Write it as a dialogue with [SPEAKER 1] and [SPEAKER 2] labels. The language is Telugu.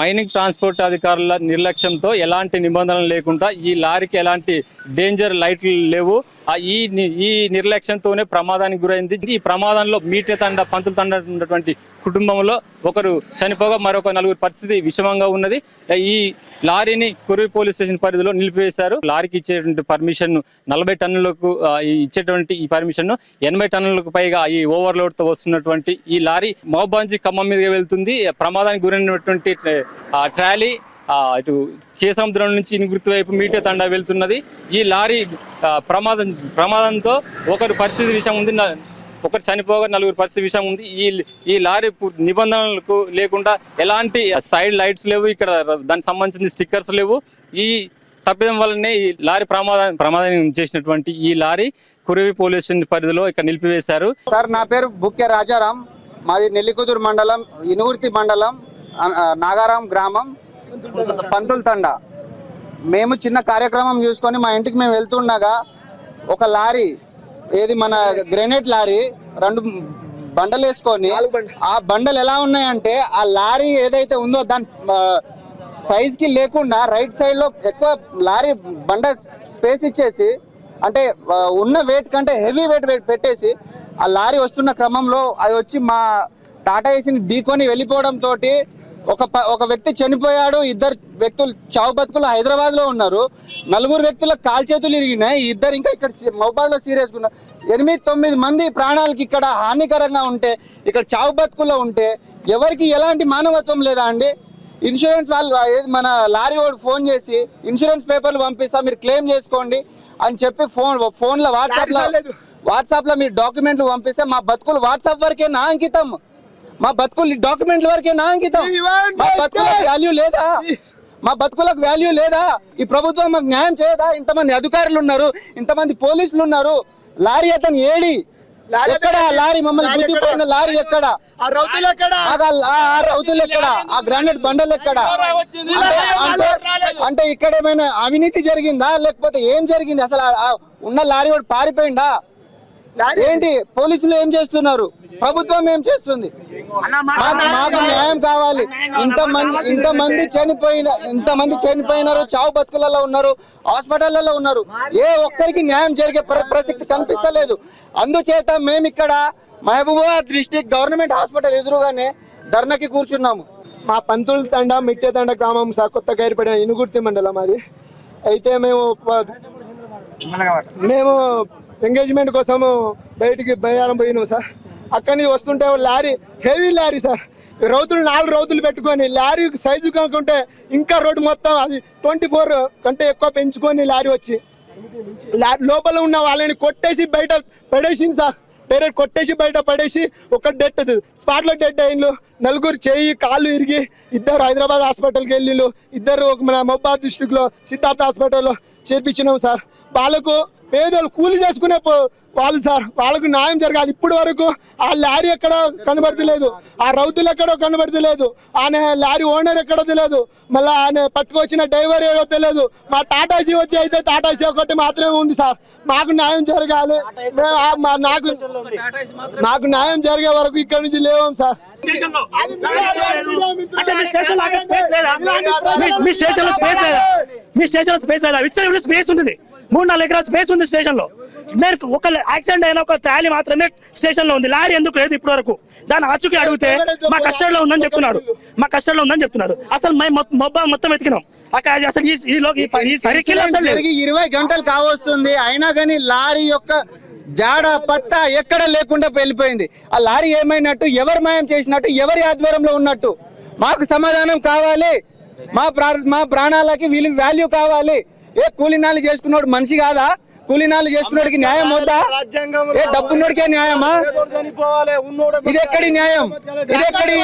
[SPEAKER 1] మైనింగ్ ట్రాన్స్పోర్ట్ అధికారుల నిర్లక్ష్యంతో ఎలాంటి నిబంధనలు లేకుండా ఈ లారీకి ఎలాంటి డేంజర్ లైట్లు లేవు. ఈ ఈ నిర్లక్ష్యంతోనే ప్రమాదానికి గురైంది. ఈ ప్రమాదంలో మీటే తండ పంతులు తండ ఉన్నటువంటి కుటుంబంలో ఒకరు చనిపోగా మరొక నలుగురు పరిస్థితి విషమంగా ఉన్నది. ఈ లారీని కురి పోలీస్ స్టేషన్ పరిధిలో నిలిపివేశారు. లారీకి ఇచ్చేటువంటి పర్మిషన్ నలభై టన్నులకు ఇచ్చేటువంటి ఈ పర్మిషన్ ఎనభై టన్నులకు పైగా ఈ ఓవర్లోడ్తో వస్తున్నటువంటి ఈ లారీ మౌబాంజీ ఖమ్మం మీదుగా వెళ్తుంది. ప్రమాదానికి గురైనటువంటి ఆ, ట్రాలీ ఇటు కేసముద్రం నుంచి ఇనుగుర్తి వైపు మీటే తండా వెళ్తున్నది. ఈ లారీ ప్రమాదం ప్రమాదంతో ఒకరు పరిస్థితి విషయం ఉంది ఒకరు చనిపోగా నలుగురు పరిస్థితి విషయం ఉంది. ఈ ఈ లారీ నిబంధనలకు లేకుండా ఎలాంటి సైడ్ లైట్స్ లేవు ఇక్కడ దానికి సంబంధించిన స్టిక్కర్స్ లేవు. ఈ తప్పిదం వల్లనే ఈ లారీ ప్రమాదాన్ని ప్రమాదం చేసినటువంటి ఈ లారీ కురివి పోలీస్ స్టేషన్ పరిధిలో ఇక్కడ నిలిపివేశారు.
[SPEAKER 2] సార్ నా పేరు బుక్కె రాజారాం. మాది నెల్లికుదురు మండలం ఇనుగుర్తి మండలం నాగారాం గ్రామం. పంతుల తండ. మేము చిన్న కార్యక్రమం చూసుకొని మా ఇంటికి మేము వెళ్తుండగా ఒక లారీ ఏది మన గ్రెనేట్ లారీ రెండు బండలు వేసుకొని ఆ బండలు ఎలా ఉన్నాయంటే ఆ లారీ ఏదైతే ఉందో దాని సైజ్కి లేకుండా రైట్ సైడ్లో ఎక్కువ లారీ బండ స్పేస్ ఇచ్చేసి అంటే ఉన్న వెయిట్ కంటే హెవీ వెయిట్ వెయిట్ పెట్టేసి ఆ లారీ వస్తున్న క్రమంలో అది వచ్చి మా టాటా ఏసీని ఢీకొని వెళ్ళిపోవడం తోటి ఒక ఒక వ్యక్తి చనిపోయాడు ఇద్దరు వ్యక్తులు చావు బతుకులు హైదరాబాద్లో ఉన్నారు. నలుగురు వ్యక్తుల కాల్ చేతులు ఇరిగినాయి ఇద్దరు ఇంకా ఇక్కడ మొబైల్లో సీరియస్ ఉన్నారు. ఎనిమిది తొమ్మిది మంది ప్రాణాలకి ఇక్కడ హానికరంగా ఉంటే ఇక్కడ చావు బతుకుల్లో ఉంటే ఎవరికి ఎలాంటి మానవత్వం లేదా అండి? ఇన్సూరెన్స్ వాళ్ళు ఏది మన లారీ వాడు ఫోన్ చేసి ఇన్సూరెన్స్ పేపర్లు పంపిస్తా మీరు క్లెయిమ్ చేసుకోండి అని చెప్పి ఫోన్ ఫోన్లో వాట్సాప్లో వాట్సాప్లో మీరు డాక్యుమెంట్లు పంపిస్తే మా బతుకులు వాట్సాప్ వరకే నా అంకితం. మా బతుకులు డాక్యుమెంట్ల వరకే నా అంకితం. మా బతుకులకు వాల్యూ లేదా? మా బతుకులకు వాల్యూ లేదా? ఈ ప్రభుత్వం మాకు న్యాయం చేయదా? ఇంతమంది అధికారులు ఉన్నారు ఇంతమంది పోలీసులు ఉన్నారు. లారీ అతను ఏడి? ఎక్కడ లారీ? మమ్మల్ని గుద్దిపోయిన లారీ ఎక్కడ?
[SPEAKER 3] ఆ రౌతులు ఎక్కడ?
[SPEAKER 2] ఆ గ్రానైట్ బండలు ఎక్కడ? అంటే- ఇక్కడ ఏమైనా అవినీతి జరిగిందా? లేకపోతే ఏం జరిగింది? అసలు ఉన్న లారీ వాడు పారిపోయిందా? ఏంటి? పోలీసులు ఏం చేస్తున్నారు? ప్రభుత్వం ఏం చేస్తుంది? మాకు మాకు న్యాయం కావాలి. ఇంతమంది ఇంతమంది చనిపోయిన ఇంతమంది చనిపోయినారు చావు బతుకులలో ఉన్నారు హాస్పిటల్లో ఉన్నారు. ఏ ఒక్కరికి న్యాయం జరిగే ప్ర- ప్రసక్తి కనిపిస్తలేదు. అందుచేత మేము ఇక్కడ మహబూబాబాద్ డిస్టిక్ గవర్నమెంట్ హాస్పిటల్ ఎదురుగానే ధర్నాకి కూర్చున్నాము.
[SPEAKER 3] మా పంతుల తండ మిట్టె తండ గ్రామం సార్ కొత్తగా ఏర్పడిన ఇనుగుర్తి మండలం అది. అయితే మేము మేము ఎంగేజ్మెంట్ కోసము బయటికి బయారం పోయినాం సార్. అక్కడి నుంచి వస్తుంటే లారీ హెవీ లారీ సార్. రౌతులు నాలుగు రౌతులు పెట్టుకొని లారీ సైజు కాకుంటే ఇంకా రోడ్డు మొత్తం అది ట్వంటీ ఫోర్ కంటే ఎక్కువ పెంచుకొని లారీ వచ్చి. లోపల ఉన్న వాళ్ళని కొట్టేసి బయట పడేసింది సార్. డైరెక్ట్ కొట్టేసి బయట పడేసి ఒక డెట్ స్పాట్లో డెడ్ అయిండు నలుగురు చేయి కాళ్ళు ఇరిగి ఇద్దరు హైదరాబాద్ హాస్పిటల్కి వెళ్ళిళ్ళు. ఇద్దరు ఒక మన మహబాద్ డిస్టిక్లో సిద్ధార్థ హాస్పిటల్లో చేర్పించినాం సార్. వాళ్ళకు పేదలు కూలి చేసుకునే వాళ్ళు సార్ వాళ్ళకు న్యాయం జరగాలి. ఇప్పటి వరకు ఆ లారీ ఎక్కడ కనబడతలేదు. ఆ రౌతులు ఎక్కడో కనబడతలేదు. ఆయన లారీ ఓనర్ ఎక్కడో తెలియదు. మళ్ళీ ఆయన పట్టుకొచ్చిన డ్రైవర్ ఏడో తెలియదు. మా టాటాసీ వచ్చి అయితే టాటాసీ ఒకటి మాత్రమే ఉంది సార్. మాకు న్యాయం జరగాలి. నాకు నాకు న్యాయం జరిగే వరకు ఇక్కడ నుంచి లేవం సార్.
[SPEAKER 4] మీ స్టేషన్లో స్పేస్ లేదా? మీ- స్టేషన్లో స్పేస్ లేదా? స్పేస్ ఉంది మూడు నాలుగు ఎకరాల స్పేస్ ఉంది స్టేషన్లో మీరు ఒక యాక్సిడెంట్ అయిన ఒక ట్రాలీ మాత్రమే స్టేషన్లో ఉంది. లారీ ఎందుకు లేదు ఇప్పటి వరకు దాన్ని ఆచుకి అడిగితే మా కస్టడీలో ఉందని చెప్తున్నారు. మా కస్టడీలో ఉందని చెప్తున్నారు. అసలు మేము మొబ్బా మొత్తం వెతికినాం. అక్కడ అసలు ఈ- సర్కిల్ అసలు
[SPEAKER 2] ఇరవై గంటలు కావస్తుంది. అయినా కానీ లారీ యొక్క జాడ పత్తా ఎక్కడ లేకుండా వెళ్ళిపోయింది. ఆ లారీ ఏమైనట్టు ఎవరు మాయం చేసినట్టు ఎవరి ఆధ్వర్యంలో ఉన్నట్టు మాకు సమాధానం కావాలి. మా ప్రా మా ప్రాణాలకి వీళ్ళు వాల్యూ కావాలి. ఏ కూలినాలు చేసుకున్నాడు మనిషి కాదా? కూలినాలు చేసుకున్నోడికి న్యాయం వద్దా? ఏ డబ్బున్నోడికే న్యాయమా? ఇది ఎక్కడి న్యాయం? ఇది ఎక్కడి